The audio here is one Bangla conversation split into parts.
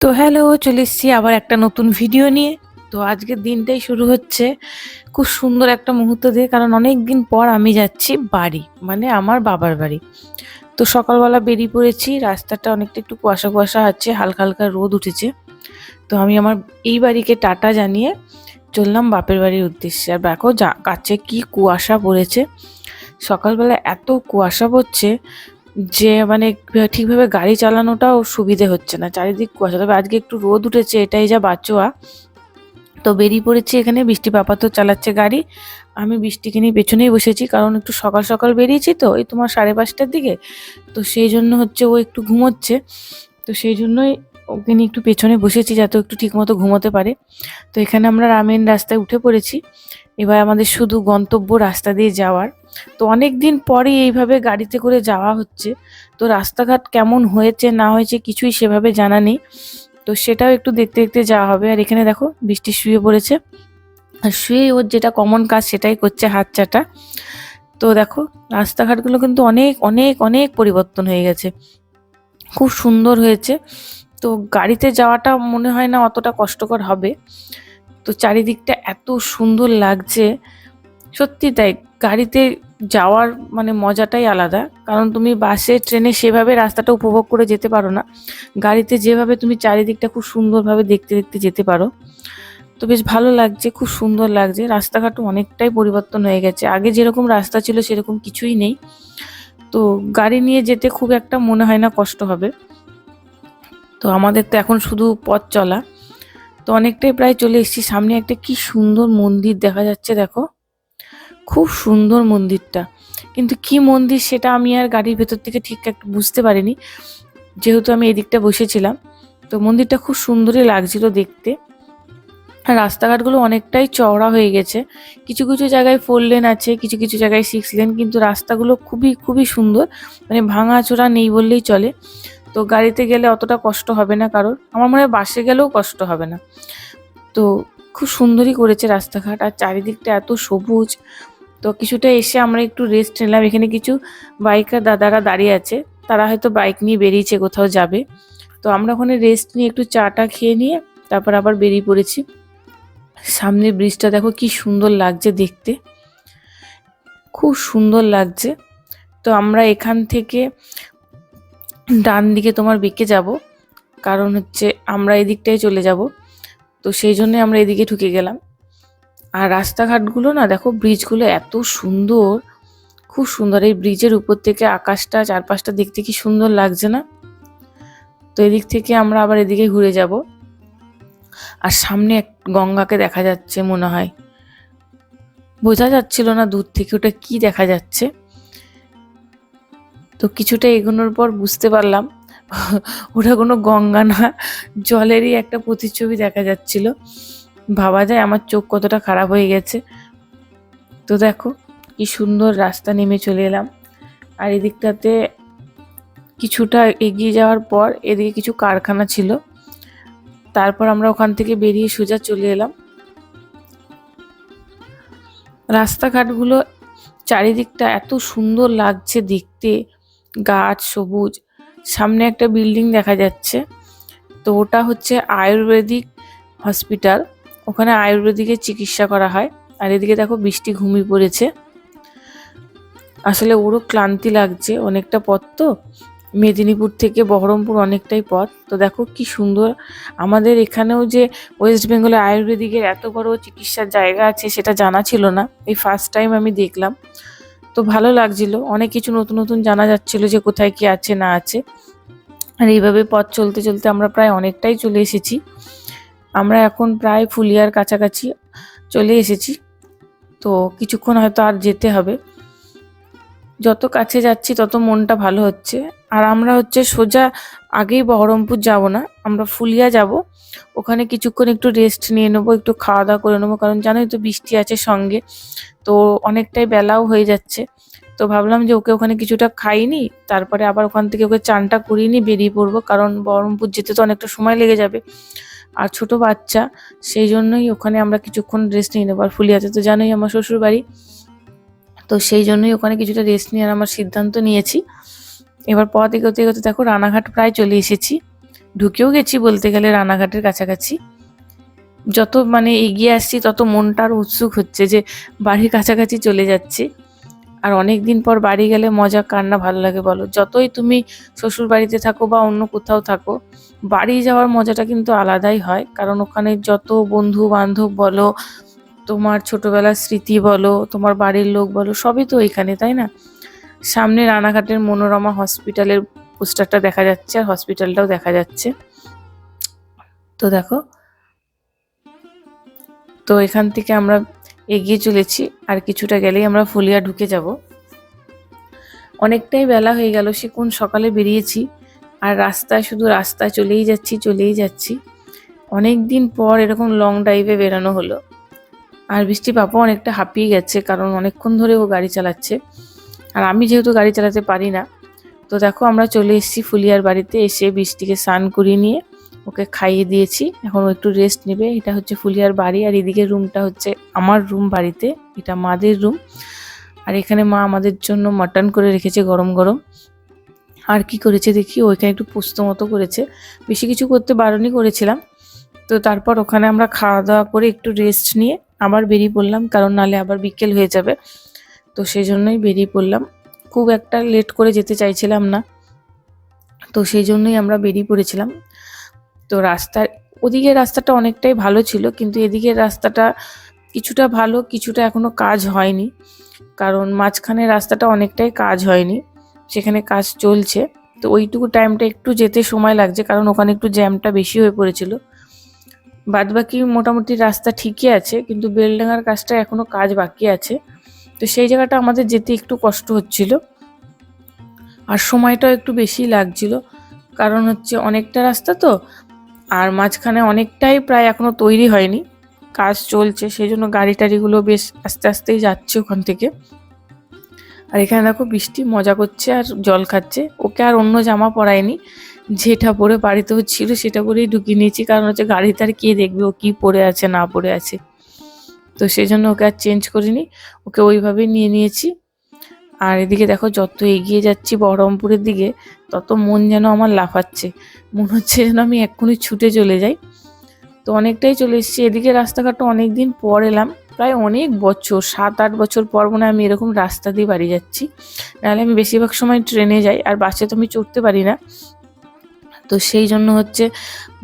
তো হ্যালো, চলে এসেছি আবার একটা নতুন ভিডিও নিয়ে। তো আজকের দিনটাই শুরু হচ্ছে খুব সুন্দর একটা মুহূর্ত দিয়ে, কারণ অনেক দিন পর আমি যাচ্ছি বাড়ি মানে আমার বাবার বাড়ি। তো সকালবেলা বেরিয়ে পড়েছি, রাস্তাটা অনেকটা একটু কুয়াশা কুয়াশা আছে, হালকা হালকা রোদ উঠেছে। তো আমি আমার এই বাড়িকে টাটা জানিয়ে চললাম বাপের বাড়ির উদ্দেশ্যে। আর দেখো, যা কাছে কি কুয়াশা পড়েছে। সকালবেলা এত কুয়াশা পড়ছে যে মানে ঠিকভাবে গাড়ি চালানোটাও সুবিধে হচ্ছে না। চারিদিক কুয়াশা। তবে আজকে একটু রোদ উঠেছে, এটাই যা বাঁচোয়া। তো বেরিয়ে পড়েছি এখানে, বৃষ্টি পাপা তো চালাচ্ছে গাড়ি। আমি বৃষ্টিকে নিয়ে পেছনেই বসেছি, কারণ একটু সকাল সকাল বেরিয়েছি তো, এই তোমার সাড়ে পাঁচটার দিকে। তো সেই জন্য হচ্ছে ও একটু ঘুমোচ্ছে। তো সেই জন্যই ওকে নিয়ে একটু পেছনে বসেছি যাতে একটু ঠিকমতো ঘুমোতে পারে। তো এখানে আমরা রামেন রাস্তায় উঠে পড়েছি। এবার আমাদের শুধু গন্তব্য রাস্তা দিয়ে যাওয়ার। তো অনেক দিন পরে এইভাবে গাড়িতে করে যাওয়া হচ্ছে। তো রাস্তাঘাট কেমন হয়েছে, না হয়েছে কিছুই সেভাবে জানা নেই। তো সেটাও একটু দেখতে দেখতে যাওয়া হবে। আর এখানে দেখো, বৃষ্টি শুয়ে পড়েছে। আর শুয়ে ওর যেটা কমন কাজ সেটাই করছে হাত চাটা। তো দেখো, রাস্তাঘাটগুলো কিন্তু অনেক অনেক অনেক পরিবর্তন হয়ে গেছে। খুব সুন্দর হয়েছে। তো গাড়িতে যাওয়াটা মনে হয় না অতটা কষ্টকর হবে। তো চারিদিকটা এত সুন্দর লাগছে। সত্যি তাই, গাড়িতে যাওয়ার মানে মজাটাই আলাদা। কারণ তুমি বাসে, ট্রেনে সেভাবে রাস্তাটা উপভোগ করে যেতে পারো না। গাড়িতে যেভাবে তুমি চারিদিকটা খুব সুন্দরভাবে দেখতে দেখতে যেতে পারো। তো বেশ ভালো লাগছে, খুব সুন্দর লাগছে। রাস্তাঘাটও অনেকটাই পরিবর্তন হয়ে গেছে। আগে যেরকম রাস্তা ছিল সেরকম কিছুই নেই। তো গাড়ি নিয়ে যেতে খুব একটা মনে হয় না কষ্ট হবে। তো আমাদের তো এখন শুধু পথ চলা। তো অনেকটাই প্রায় চলে এসেছি। সামনে একটা কি সুন্দর মন্দির দেখা যাচ্ছে, দেখো। খুব সুন্দর মন্দিরটা। কিন্তু কি মন্দির সেটা আমি আর গাড়ির ভেতর থেকে ঠিক একটা বুঝতে পারিনি। যেহেতু আমি এদিকটা বসেছিলাম, তো মন্দিরটা খুব সুন্দরই লাগছিল দেখতে। আর রাস্তাঘাটগুলো অনেকটাই চওড়া হয়ে গেছে। কিছু কিছু জায়গায় ফোর লেন আছে, কিছু কিছু জায়গায় সিক্স লেন কিন্তু রাস্তাগুলো খুবই খুবই সুন্দর। মানে ভাঙাচোরা নেই বললেই চলে। তো গাড়িতে গেলে অতটা কষ্ট হবে না কারোর। আমার মনে হয় বাসে গেলেও কষ্ট হবে না। তো খুব সুন্দরই করেছে রাস্তাঘাট। আর চারিদিকটা এত সবুজ। তো কিছুটা এসে আমরা একটু রেস্ট নিলাম। এখানে কিছু বাইকার দাদারা দাঁড়িয়ে আছে। তারা হয়তো বাইক নিয়ে বেরিয়েছে, কোথাও যাবে। তো আমরা ওখানে রেস্ট নিয়ে একটু চাটা খেয়ে নিয়ে তারপর আবার বেরিয়ে পড়েছি। সামনে ব্রিজটা দেখো কি সুন্দর লাগছে দেখতে। খুব সুন্দর লাগছে। তো আমরা এখান থেকে ডান দিকে তোমার বেঁকে যাব। কারণ হচ্ছে আমরা এদিকটাই চলে যাব। তো সেই জন্যে আমরা এদিকে ঢুকে গেলাম। আর রাস্তাঘাটগুলো না দেখো, ব্রিজগুলো এত সুন্দর। খুব সুন্দর। এই ব্রিজের উপর থেকে আকাশটা, চারপাশটা দেখতে কি সুন্দর লাগছে না? তো এদিক থেকে আমরা আবার এদিকে ঘুরে যাব। আর সামনে এক গঙ্গাকে দেখা যাচ্ছে মনে হয়। বোঝা যাচ্ছিল না দূর থেকে ওটা কি দেখা যাচ্ছে। তো কিছুটা এগোনোর পর বুঝতে পারলাম ওটা কোনো গঙ্গা না, জলেরই একটা প্রতিচ্ছবি দেখা যাচ্ছিল। ভাবা যায় আমার চোখ কতটা খারাপ হয়ে গেছে। তো দেখো কি সুন্দর রাস্তা নেমে চলে এলাম। আর এদিকটাতে কিছুটা এগিয়ে যাওয়ার পর এদিকে কিছু কারখানা ছিল। তারপর আমরা ওখান থেকে বেরিয়ে সোজা চলে এলাম। রাস্তাঘাটগুলো চারিদিকটা এত সুন্দর লাগছে দেখতে। গাছ সবুজ। সামনে একটা বিল্ডিং দেখা যাচ্ছে। তো ওটা হচ্ছে আয়ুর্বেদিক হসপিটাল। ওখানে আয়ুর্বেদিকের চিকিৎসা করা হয়। আর এদিকে দেখো বৃষ্টি ঘুমিয়ে পড়েছে। আসলে ওরও ক্লান্তি লাগছে। অনেকটা পথ তো। মেদিনীপুর থেকে বহরমপুর অনেকটাই পথ। তো দেখো কি সুন্দর। আমাদের এখানেও যে ওয়েস্ট বেঙ্গলে আয়ুর্বেদিকের এত বড় চিকিৎসার জায়গা আছে সেটা জানা ছিল না। এই ফার্স্ট টাইম আমি দেখলাম। তো ভালো লাগছিল। অনেক কিছু নতুন নতুন জানা যাচ্ছিল যে কোথায় কি আছে, না আছে। আর এইভাবে পথ চলতে চলতে আমরা প্রায় অনেকটাই চলে এসেছি। আমরা এখন প্রায় ফুলিয়ার কাছাকাছি চলে এসেছি। তো কিছুক্ষণ হয়তো আর যেতে হবে। যত কাছে যাচ্ছি তত মনটা ভালো হচ্ছে। আর আমরা হচ্ছে সোজা আগেই বহরমপুর যাব না, আমরা ফুলিয়া যাব। ওখানে কিছুক্ষণ একটু রেস্ট নিয়ে নেব, একটু খাওয়া দাওয়া করে নেব, কারণ জানোই তো বৃষ্টি আছে সঙ্গে, তো অনেকটাই বেলাও হয়ে যাচ্ছে। তো ভাবলাম যে ওকে ওখানে কিছুটা খাইনি, তারপরে আবার ওখান থেকে ওকে চানটা করিয়ে নিয়ে বেরিয়ে পড়ব, কারণ বহরমপুর যেতে তো অনেকটা সময় লেগে যাবে। আর ছোট বাচ্চা, সেই জন্যই ওখানে আমরা কিছুক্ষণ রেস্ট নিয়ে নেব, আর ফুলিয়াতে তো জানোই আমার শ্বশুর বাড়ি তো সেই জন্যই ওখানে কিছুটা রেস্ট নেওয়ার আমার সিদ্ধান্ত নিয়েছি। এবার পথ এগোতে এগোতে দেখো রানাঘাট প্রায় চলে এসেছি। ঢুকেও গেছি বলতে গেলে রানাঘাটের কাছাকাছি। যত মানে এগিয়ে আসছি তত মনটা আরও উৎসুক হচ্ছে যে বাড়ির কাছাকাছি চলে যাচ্ছে। আর অনেক দিন পর বাড়ি গেলে মজা কার না ভালো লাগে বলো? যতই তুমি শ্বশুর বাড়িতে থাকো বা অন্য কোথাও থাকো, বাড়ি যাওয়ার মজাটা কিন্তু আলাদাই হয়। কারণ ওখানে যত বন্ধু বান্ধব বলো তোমার ছোটবেলার স্মৃতি বলো, তোমার বাড়ির লোক বলো, সবই তো এখানে, তাই না? সামনে রানাঘাটের মনোরমা হসপিটালের পোস্টারটা দেখা যাচ্ছে আর হসপিটালটাও দেখা যাচ্ছে। তো দেখো, তো এখান থেকে আমরা এগিয়ে চলেছি আর কিছুটা গেলেই আমরা ফুলিয়া ঢুকে যাব। অনেকটাই বেলা হয়ে গেল, সে কোন সকালে বেরিয়েছি? আর রাস্তায়, শুধু রাস্তায় চলেই যাচ্ছি চলেই যাচ্ছি। অনেক দিন পর এরকম লং ড্রাইভে বেরানো হলো। আর বৃষ্টি পাপা অনেকটা হাঁপিয়ে গেছে, কারণ অনেকক্ষণ ধরে ও গাড়ি চালাচ্ছে। আর আমি যেহেতু গাড়ি চালাতে পারি না, তো দেখো আমরা চলে এসেছি ফুলিয়ার বাড়িতে, এসে বৃষ্টিকে স্নান করিয়ে নিয়ে ওকে খাইয়ে দিয়েছি। এখন একটু রেস্ট নেবে, এটা হচ্ছে ফুলিয়ার বাড়ি, আর এদিকে রুমটা হচ্ছে আমার রুম বাড়িতে, এটা মাদের রুম আর এখানে মা আমাদের জন্য মাটন করে রেখেছে গরম গরম। আর কি করেছে দেখি ওইখানে একটু পোস্ত মতো করেছে। বেশি কিছু করতে বারণই করেছিলাম, তো তারপর ওখানে আমরা খাওয়া দাওয়া করে একটু রেস্ট নিয়ে আবার বেরিয়ে পড়লাম, কারণ নালে আবার বিকেল হয়ে যাবে। তো সেই জন্যই বেরিয়ে পড়লাম। খুব একটা লেট করে যেতে চাইছিলাম না। তো সেই জন্যই আমরা বেরিয়ে পড়েছিলাম। তো রাস্তার, ওদিকের রাস্তাটা অনেকটাই ভালো ছিল, কিন্তু এদিকের রাস্তাটা কিছুটা ভালো, কিছুটা এখনও কাজ হয়নি। কারণ মাঝখানে রাস্তাটা অনেকটাই কাজ হয়নি। সেখানে কাজ চলছে। তো ওইটুকু টাইমটা একটু যেতে সময় লাগছে, কারণ ওখানে একটু জ্যামটা বেশি হয়ে পড়েছিল। বাদবাকি মোটামুটি রাস্তা ঠিকই আছে, কিন্তু বেলডাঙার কাজটা এখনও কাজ বাকি আছে। তো সেই জায়গাটা আমাদের যেতে একটু কষ্ট হচ্ছিল। আর সময়টাও একটু বেশি লাগছিল। কারণ হচ্ছে অনেকটা রাস্তা তো, আর মাঝখানে অনেকটাই প্রায় এখনও তৈরি হয়নি। কাজ চলছে সেই জন্য গাড়ি টাড়িগুলো বেশ আস্তে আস্তেই যাচ্ছে ওখান থেকে। আর এখানে দেখো বৃষ্টি মজা করছে আর জল খাচ্ছে। ওকে আর অন্য জামা পরায়নি। যেটা পরে বাড়িতে ছিল সেটা পরেই ঢুকিয়ে নিয়েছি। কারণ হচ্ছে গাড়িতে আর কে দেখবে ও কী পরে আছে, না পরে আছে। তো সেই জন্য ওকে আর চেঞ্জ করিনি। ওকে ওইভাবেই নিয়ে নিয়েছি। আর এদিকে দেখো যত এগিয়ে যাচ্ছি বহরমপুরের দিকে, তত মন যেন আমার লাফাচ্ছে। মনে হচ্ছে যেন আমি এক্ষুনি ছুটে চলে যাই। তো অনেকটাই চলে এসেছি। এদিকে রাস্তাঘাটটা অনেক দিন পর এলাম। প্রায় অনেক বছর, সাত আট বছর পর মনে আমি এরকম রাস্তা দিয়ে বাড়ি যাচ্ছি। নাহলে আমি বেশিরভাগ সময় ট্রেনে যাই। আর বাসে তো আমি চড়তে পারি না। তো সেই জন্য হচ্ছে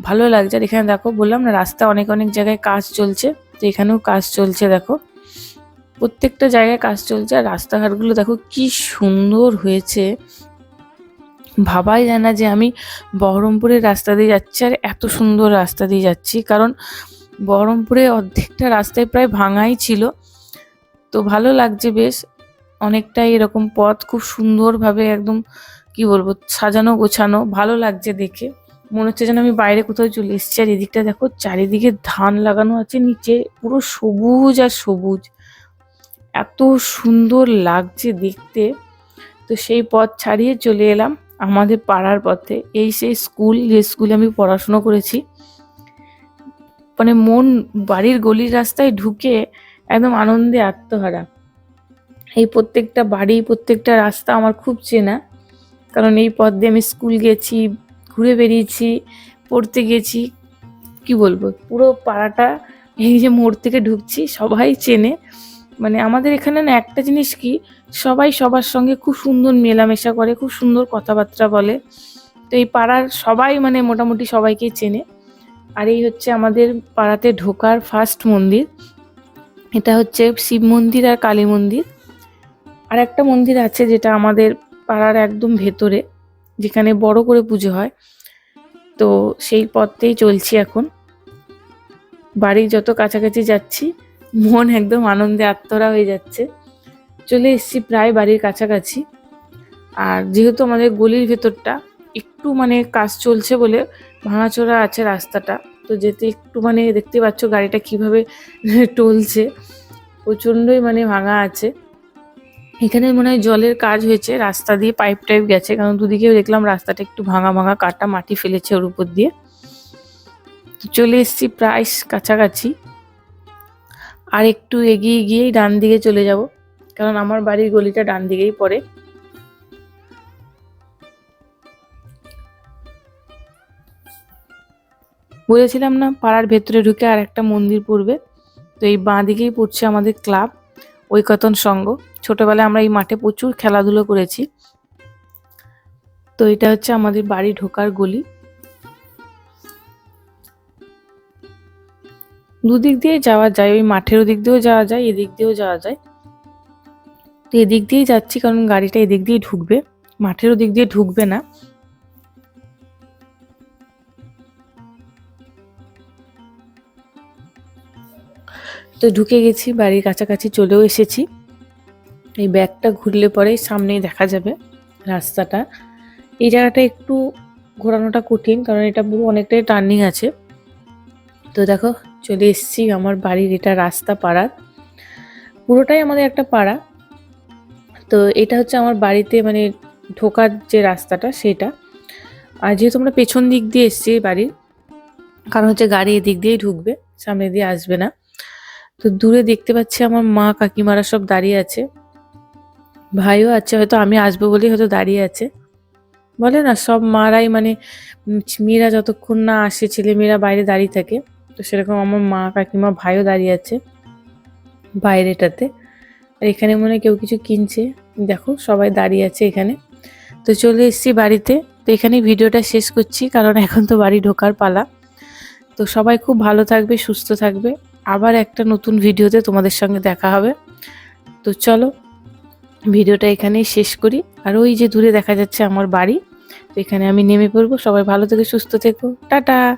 ভালো লাগছে। আর এখানে দেখো বললাম না, রাস্তা অনেক অনেক জায়গায় কাজ চলছে। তো এখানেও কাজ চলছে, দেখো। প্রত্যেকটা জায়গায় কাজ চলছে। আর রাস্তাঘাটগুলো দেখো কি সুন্দর হয়েছে। ভাবাই যায় না যে আমি বহরমপুরের রাস্তা দিয়ে যাচ্ছি আর এত সুন্দর রাস্তা দিয়ে যাচ্ছি। কারণ বহরমপুরে অর্ধেকটা রাস্তায় প্রায় ভাঙাই ছিল। তো ভালো লাগছে বেশ। অনেকটাই এরকম পথ খুব সুন্দরভাবে একদম কি বলব, সাজানো গোছানো, ভালো লাগছে দেখে। মনে হচ্ছে যেন আমি বাইরে কোথাও চলে এসেছি। আর এদিকটা দেখো, চারিদিকে ধান লাগানো আছে, নিচে পুরো সবুজ আর সবুজ। এত সুন্দর লাগছে দেখতে। তো সেই পথ ছাড়িয়ে চলে এলাম আমাদের পাড়ার পথে। এই সেই স্কুল, যে স্কুলে আমি পড়াশুনো করেছি। মানে মন বাড়ির গলির রাস্তায় ঢুকে একদম আনন্দে আত্মহারা। এই প্রত্যেকটা বাড়ি, প্রত্যেকটা রাস্তা আমার খুব চেনা। কারণ এই পথ দিয়ে আমি স্কুল গেছি, ঘুরে বেরিয়েছি, পড়তে গেছি। কি বলব? পুরো পাড়াটা এই যে মোড় থেকে ঢুকছি, সবাই চেনে। মানে আমাদের এখানে না একটা জিনিস কি, সবাই সবার সঙ্গে খুব সুন্দর মেলামেশা করে, খুব সুন্দর কথাবার্তা বলে। তো এই পাড়ার সবাই মানে মোটামুটি সবাইকেই চেনে। আর এই হচ্ছে আমাদের পাড়াতে ঢোকার ফার্স্ট মন্দির। এটা হচ্ছে শিব মন্দির আর কালী মন্দির। আর একটা মন্দির আছে যেটা আমাদের পাড়ার একদম ভেতরে, যেখানে বড় করে পুজো হয়। তো সেই পথেই চলছি এখন। বাড়ির যত কাছাকাছি যাচ্ছি, মন একদম আনন্দে আত্মরা হয়ে যাচ্ছে। চলে এসেছি প্রায় বাড়ির কাছাকাছি। আর যেহেতু আমাদের গলির ভেতরটা একটু মানে কাজ চলছে বলে ভাঙাচোরা আছে রাস্তাটা, তো যেতে একটু মানে দেখতে পাচ্ছ গাড়িটা কীভাবে টলছে। প্রচণ্ডই মানে ভাঙা আছে। এখানে মনে হয় জলের কাজ হয়েছে, রাস্তা দিয়ে পাইপ টাইপ গেছে, কারণ দুদিকেও দেখলাম রাস্তাটা একটু ভাঙা ভাঙা কাটা মাটি ফেলেছে ওর উপর দিয়ে। তো চলে এসেছি প্রায় কাছাকাছি। আর একটু এগিয়ে গিয়েই ডান দিকে চলে যাব, কারণ আমার বাড়ির গলিটা ডান দিকেই পড়ে। বলেছিলাম না পাড়ার ভেতরে ঢুকে আর একটা মন্দির পড়বে, তো এই বাঁ দিকেই পড়ছে আমাদের ক্লাব, ঐকতন সংঘ। ছোটবেলায় আমরা এই মাঠে প্রচুর খেলাধুলো করেছি। তো এটা হচ্ছে আমাদের বাড়ি ঢোকার গলি। দুদিক দিয়ে যাওয়া যায়, ওই মাঠের ওদিক দিয়েও যাওয়া যায়, এদিক দিয়েও যাওয়া যায়। তো এদিক দিয়েই যাচ্ছি, কারণ গাড়িটা এদিক দিয়ে ঢুকবে। মাঠের ওদিক দিয়ে ঢুকবে না। তো ঢুকে গেছি, বাড়ির কাছাকাছি চলেও এসেছি। এই ব্যাগটা ঘুরলে পরেই সামনেই দেখা যাবে রাস্তাটা। এই জায়গাটা একটু ঘোরানোটা কঠিন, কারণ এটা অনেকটাই টার্নিং আছে। তো দেখো, চলে এসেছি আমার বাড়ির এটা রাস্তা পাড়ার পুরোটাই আমাদের একটা পাড়া। তো এটা হচ্ছে আমার বাড়িতে মানে ঢোকার যে রাস্তাটা, সেটা। আর যেহেতু আমরা পেছন দিক দিয়ে এসছি বাড়ির, কারণ হচ্ছে গাড়ি এদিক দিয়েই ঢুকবে, সামনে দিয়ে আসবে না। তো দূরে দেখতে পাচ্ছি আমার মা, কাকিমারা সব দাঁড়িয়ে আছে। ভাইও আছে, হয়তো আমি আসব বলেই হয়তো দাঁড়িয়ে আছে। বলে না, সব মারাই মানে মেয়েরা যতক্ষণ না আসে, ছেলে মেয়েরা বাইরে দাঁড়িয়ে থাকে। তো সেরকম আমার মা কাকিমা ভাইও দাঁড়িয়ে আছে বাইরেটাতে। আর এখানে মনে কেউ কিছু কিনছে। দেখো, সবাই দাঁড়িয়ে আছে এখানে। তো চলে এসেছি বাড়িতে। তো এখানেই ভিডিওটা শেষ করছি, কারণ এখন তো বাড়ি ঢোকার পালা। তো সবাই খুব ভালো থাকবে, সুস্থ থাকবে। আবার একটা নতুন ভিডিওতে তোমাদের সঙ্গে দেখা হবে। তো চলো। ভিডিওটা এখানেই শেষ করি। আর ওই যে দূরে দেখা যাচ্ছে আমার বাড়ি, তো এখানে আমি নেমে পড়ব। সবাই ভালো থেকে সুস্থ থেকো। টাটা!